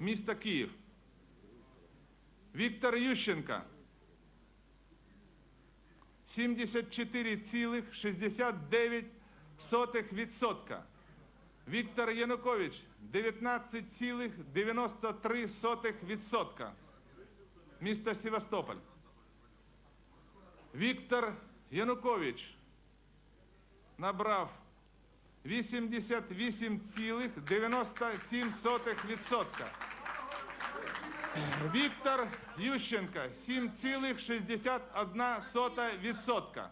міста Київ. Віктор Ющенко 74,69%. Віктор Янукович 19,93%. Місто Севастополь. Віктор Янукович набрав 88,97%. Віктор Ющенко 7,61%.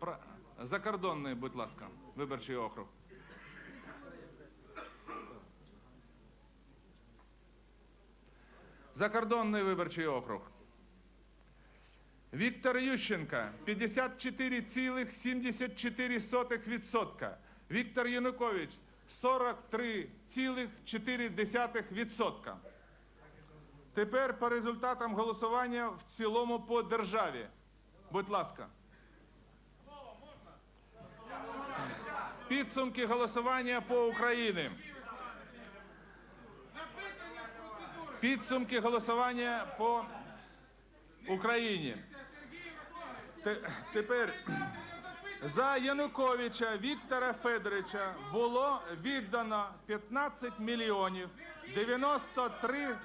Про- Закордонний, будь ласка, виборчий округ. Закордонний виборчий округ. Віктор Ющенко 54,74%. Віктор Янукович 43,4%. Тепер по результатам голосування в цілому по державі. Будь ласка. Підсумки голосування по Україні. Підсумки голосування по Україні. Те- Тепер за Януковича Віктора Федоровича було віддано 15 мільйонів 93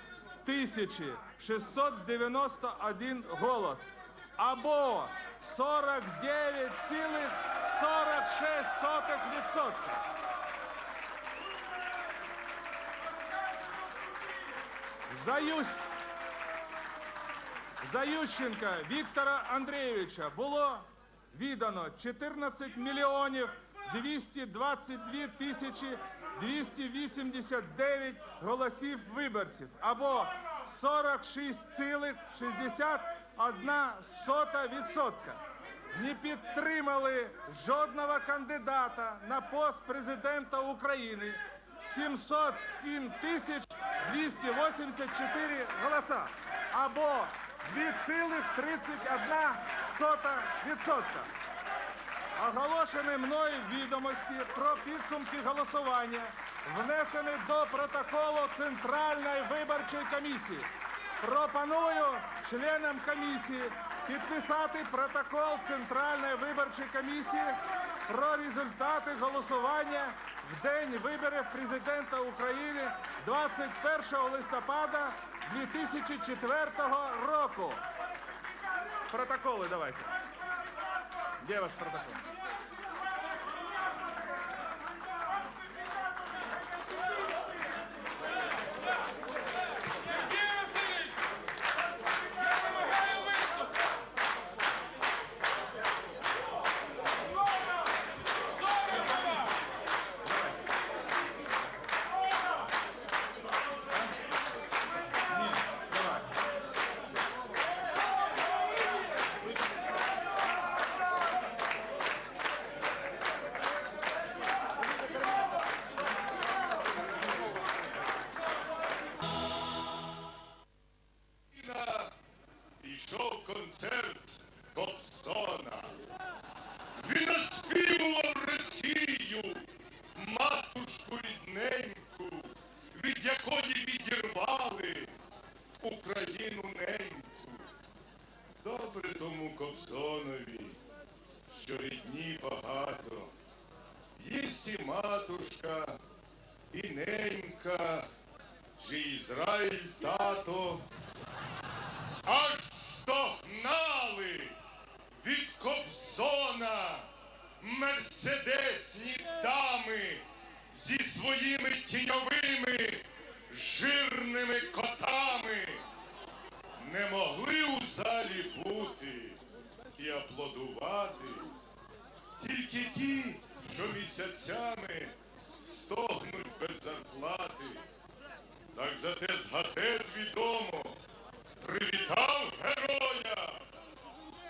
тисячі 691 голос. Або 49,46%. За Ющ... За Ющенка Віктора Андрійовича було віддано 14 мільйонів 222 тисячі 289 голосів виборців або 46,61%. Не підтримали жодного кандидата на пост президента України 707 тисяч 284 голоса або 2,31%. Оголошені мною відомості про підсумки голосування, внесені до протоколу Центральної виборчої комісії. Пропоную членам комісії підписати протокол Центральної виборчої комісії про результати голосування в день виборів президента України 21 листопада 2004 року. Протоколи давайте. Де ваш протокол? Кобзонові, що рідні багато. Єсть і матушка, і ненька, чи Ізраїль тато. Аж стогнали від Кобзона мерседесні дами зі своїми тіньовими жирними котами. Не могли у залі бути і аплодувати тільки ті, що місяцями стогнуть без зарплати. Так зате з газет відомо привітав героя.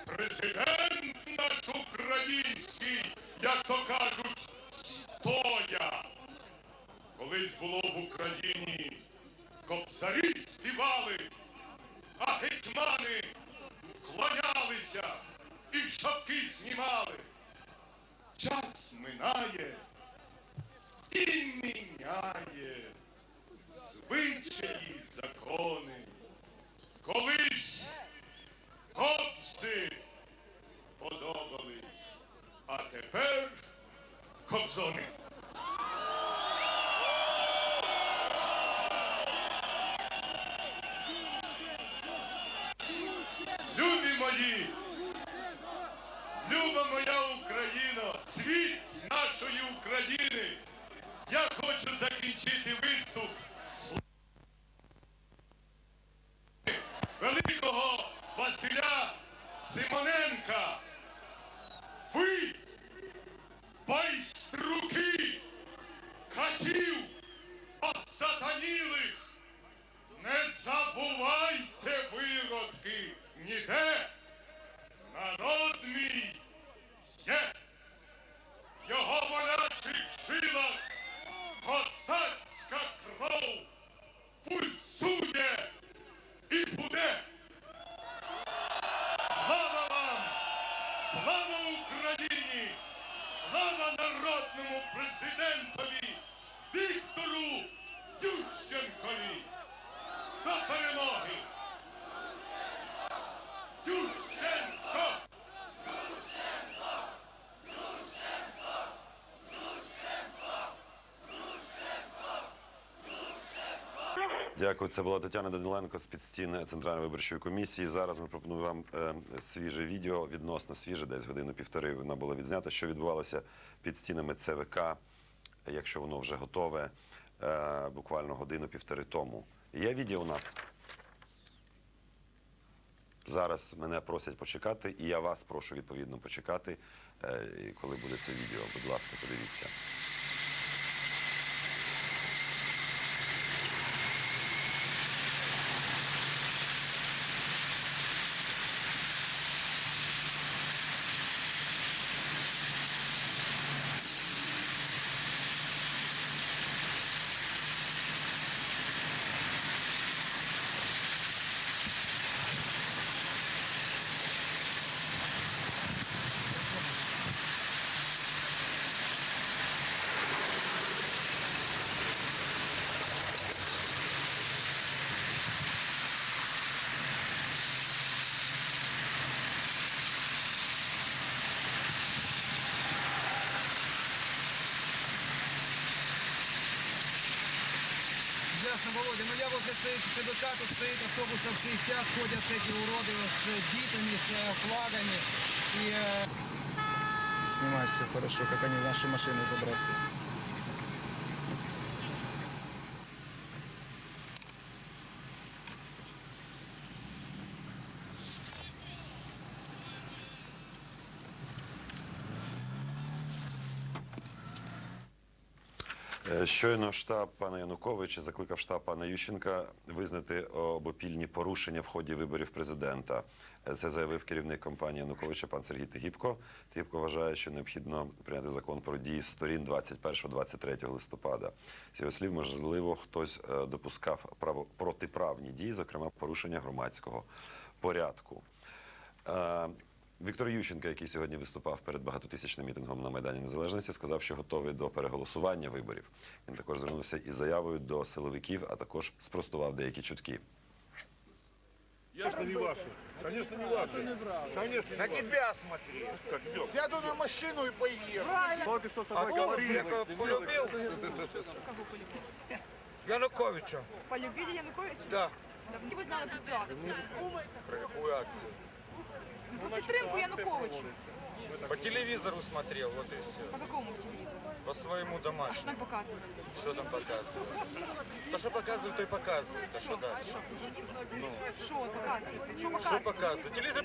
Президент наш український, як то кажуть, стоя. Колись було в Україні, кобзарі співали, а гетьмани клонялися і шапки знімали. Час минає і міняє звичаї закони. Колись кобзи подобались, а тепер кобзони. Люди мої! Хочу закінчити виступ великого Василя Симоненка. Ви, байструки, катів, осатанілих, не забувайте виродки ніде. Слава Україні! Слава народному президентові Віктору Ющенкові! До перемоги! Ющенко! Дякую. Це була Тетяна Даниленко з під стін Центральної виборчої комісії. Зараз ми пропонуємо вам е, свіже відео, відносно свіже, десь годину-півтори вона була відзнята, що відбувалося під стінами ЦВК, якщо воно вже готове, е, буквально годину-півтори тому. Є відео у нас. Зараз мене просять почекати, і я вас прошу відповідно почекати, е, коли буде це відео. Будь ласка, подивіться. Ясно, Володя, ну я возле ЦИ- ЦБК, тут стоит автобусов 60, ходят эти уроды с битами, с э, флагами. И э, снимай все хорошо, как они наши машины забрасывают. Щойно штаб пана Януковича закликав штаб пана Ющенка визнати обопільні порушення в ході виборів президента. Е, Це заявив керівник компанії Януковича пан Сергій Тигіпко. Тигіпко вважає, що необхідно прийняти закон про дії сторін 21-23 листопада. З його слів, можливо, хтось е, допускав протиправні дії, зокрема порушення громадського порядку. Віктор Ющенко, який сьогодні виступав перед багатотисячним мітингом на Майдані Незалежності, сказав, що готовий до переголосування виборів. Він також звернувся із заявою до силовиків, а також спростував деякі чутки. Конечно, не ваши. Конечно, не ваши. Конечно, На не ваши. тебя смотри. Как идем? Сяду на машину и поеду. Только что с А тобой кого говорили. я полюбил? Януковича. Полюбили Януковича? Да. Давно ви знали про цю акцію? Про какую акцию? Про підтримку Януковичу. По телевизору смотрел, вот и все. По якому телевізору? По своему Що домашнему. там показують? Что там показывают? То, что показывают, то и показывают. А что дальше? Що показують? Що Что показують? показывают? Телевизор